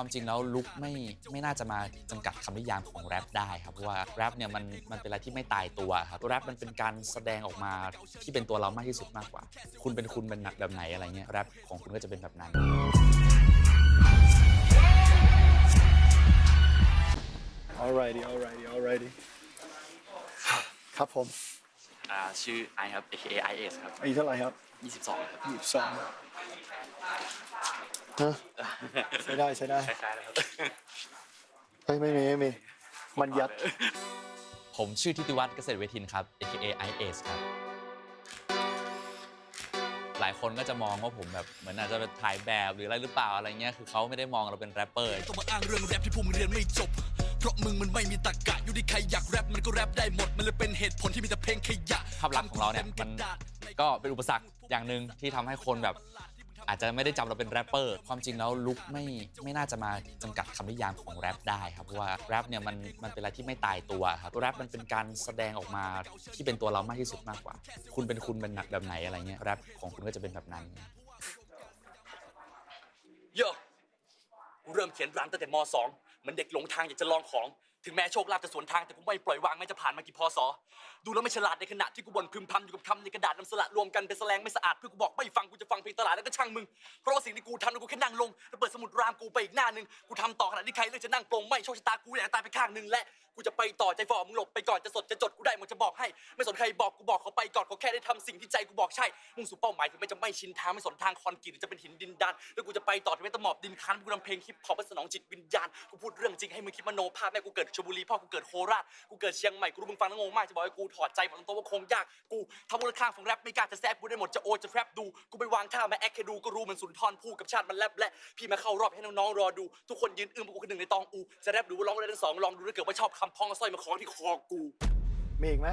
ความจริงแล้วลุกไม่ไม่น่าจะมาจำกัดคำนิยามของแรปได้ครับเพราะว่าแรปเนี่ยมันมันเป็นอะไรที่ไม่ตายตัวครับแรปมันเป็นการแสดงออกมาที่เป็นตัวเรามากที่สุดมากกว่า คุณเป็นคุณเป็นแบบไหนอะไรเงี้ยแรปของคุณก็จะเป็นแบบนั้น alrighty alrighty alrighty ครับผม อ่าชื่อไอครับ AKA IS ครับอายุเท่าไหร่ครับ22ครับยี่สิบสองฮะใช้ได้ใช้ได้คล้ายๆแล้วครับเฮ้ยไม่มีไม่มีมันยัด ผมชื่อทิติวัฒน์เกษตรเวทินครับ AKA IS ครับ หลายคนก็จะมองว่าผมแบบเหมือนอาจจะเป็นถ่ายแบบหรืออะไรหรือเปล่าอะไรเงี้ย คือเขาไม่ได้มองเราเป็นแรปเปอร์ ต้องมาอ้างเรื่องแรปที่พวกมึงเรียนไม่จบเพ ราะมึงมันไม่มีตรรกะอยู่ที่ใครอยากแรปมันก็แรปได้หมด มันเลยเป็นเหตุผลที่มีแต่เพลงขยะภาพลักษณ์ของเราเนี่ยมันก็เป็นอุปสรรคอย่างหนึ่งที่ทำให้คนแบบ อาจจะไม่ได้จำเราเป็นแรปเปอร์ ความจริงแล้วลุกไม่ไม่น่าจะมาจำกัดคำนิยามของแรปได้ครับเพราะว่าแรปเนี่ยมันมันเป็นอะไรที่ไม่ตายตัวครับแรปมันเป็นการแสดงออกมาที่เป็นตัวเรามากที่สุดมากกว่า คุณเป็นคุณเป็นแบบไหนอะไรเงี้ยแรปของคุณก็จะเป็นแบบนั้น โยกูเริ่มเขียนรามตั้งแต่ม .2 เห มันเด็กหลงทางอยากจะลองของ ถึงแม้โชคลาภจะสวนทางแต่กูไม่ปล่อยวางแม้จะผ่านมากี่พศดูแล้วไม่ฉลาดในขณะที่กูบ่นพึมพำอยู่กับคำในกระดาษนำสละรวมกันเป็นแสลงไม่สะอาดเพื่อกูบอกไม่ฟังกูจะฟังเพลงตลาดแล้วก็ช่างมึงเพราะว่าสิ่งที่กูทำแล้วกูแค่นั่งลงแล้วเปิดสมุดรามกูไปอีกหน้าหนึ่งกูทำต่อขณะที่ใครเลือกจะนั่งปลงไม่โชคชะตากูอยากตายไปข้างหนึ่งและ กูจะไปต่อใจฝ่อมึงหลบไปก่อนจะสดจะจดกูได้หมดจะบอกให้ ไม่สนใครบอกกูบอกเขาไปก่อนเขาแค่ได้ทำสิ่งที่ใจกูบอกใช่มุ่งสู่เป้าหมายถึงไม่จะไม่ชินทางไม่สนทางคอนกรีตหรือจะเป็นหินดินดานแล้วกูจะไปต่อถึงแม้ต้องหมอบดินคันกูทำเพลงฮิปฮอปสนองจิตวิญญาณกูพูดเรื่องจริงให้มึงคิดมโนภาพแม่กูเกิดชลบุรีพ่อกูเกิดโคราชกูเกิดเชียงใหม่กูรู้มึงฟังแล้วงงมากจะบอกให้กูถอดใจบอกตรงๆว่าคงยากกูทำมูลค่าของแรปไม่กล้าจะแซบกูได้หมดจะโอจะแรปดูกูไปวางท่ามาแอคให้ดูก็รู้เหมันสุนทรภู่กับชาติมันแรปและพี่มาเข้ารอบให้น้องๆรอดูทุกคนยืนอึ้งกูคือหนึ่งในตองอูจะแรปหรือว่าร้องได้ทั้งสองลองดูถ้าเกิดว่าชอบคำพ้องสร้อยมาคล้องที่คอกูมีอีกไหม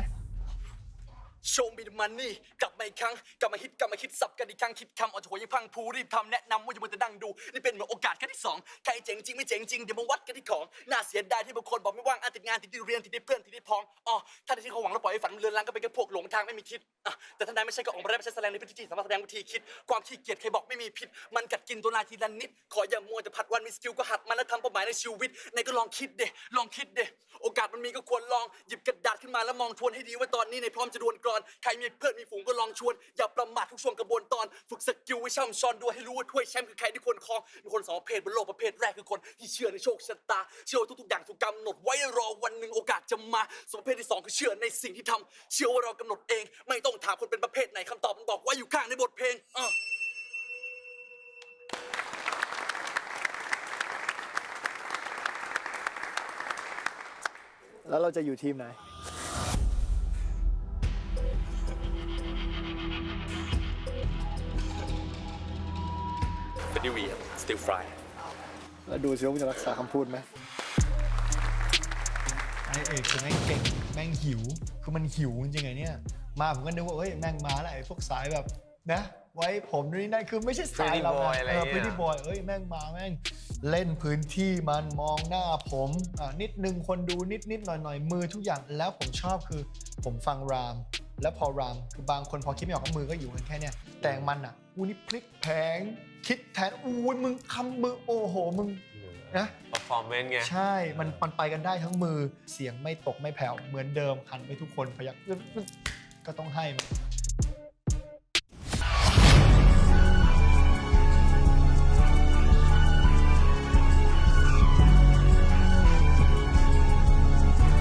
โชว์มีมันนี่กลับมาอีกครั้งกลับมาฮิตกลับมาคิดสับกันอีกครั้งคิดคำเอาหัวยังพังพูรีบทำแนะนำว่าอย่ามัวแต่นั่งดูนี่เป็นเหมือนโอกาสครั้งที่สองใครเจ๋งจริงไม่เจ๋งจริงเดี๋ยวมาวัดกันที่ของน่าเสียดายที่บางคนบอกไม่ว่างอาติดงานติดที่เรียนติดที่เพื่อนติดที่พ้องอ๋อถ้าที่เขาหวังแล้วปล่อยให้ฝันมันเลือนลางก็เป็นแค่พวกหลงทางไม่มีทิศอะแต่ท่านใดไม่ใช่ก็ออกมาได้ไม่ใช่แสดงในพื้นที่สามารถแสดงวิธีคิด ความขี้เกียจใครบอกไม่มีพิษ มันกัดกินตัวนายทีละนิด ขออย่ามัวแต่ผัดวันมีสกิลก็หัดมันแล้วทำเป้าหมายในชีวิตในก็ลองคิดเดลองคิดเดโอกาสมันมีก็ควรลองหยิบกระดาษขึ้นมาแล้วมองทวนให้ดีว่าตอนนี้ในพร้อมจะดวลกรอน ใครมีเพื่อนมีฝูงก็ลองชวน อย่าประมาททุกช่วงกระบวนตอน ฝึกสกิลไว้ช่ำชอนดูให้รู้ว่าถ้วยแชมป์คือใครที่ควรครองมีคนสองประเภทบนโลกประเภทแรกคือคนที่เชื่อในโชคชะตา เชื่อว่าทุกๆอย่างถูกกำหนดไว้รอวันหนึ่งโอกาสจะมาส่วนประเภทที่สองคือเชื่อในสิ่งที่ทำเชื่อว่าเรากำหนดเอง ไม่ต้องถามคนเป็นประเภทไหนคำตอบมันบอกไว้อยู่ข้างในบทเพลงอะแล้วเราจะอยู่ทีมไหน เป็นดิวีสติลฟรายแล้วดูซิว่ามึงจะรักษาคำพูดไหมไอเอกคือแม่งเก่งแม่งหิว คือมันหิวจริงๆไงเนี่ย มาผมก็นึกว่าเอ้ยแม่งมาแล้วไอ้พวกสายแบบนะ ไว้ผมนู่นนี่นั่นคือไม่ใช่สายเรา Pretty boy อะไรเออเงี้ย pretty boy เอ้ยแม่งมาแม่งเล่นพื้นที่มันมองหน้าผมอ่านิดนึงคนดูนิดนิดๆหน่อยหน่อยๆมือทุกอย่างแล้วผมชอบคือ ผมฟังราม แล้วพอรามคือบางคนพอคิดไม่ออกก็มือก็อยู่กันแค่เนี้ยแต่มันอะอูนี่พลิกแผงคิดแทนอู้ยมึงคำมือโอ้โหมึงนะ performance ไงใช่ มันมันไปกันได้ทั้งมือเสียงไม่ตกไม่แผ่วเหมือนเดิมหันไปทุกคนพยักก็ต้องให้มัน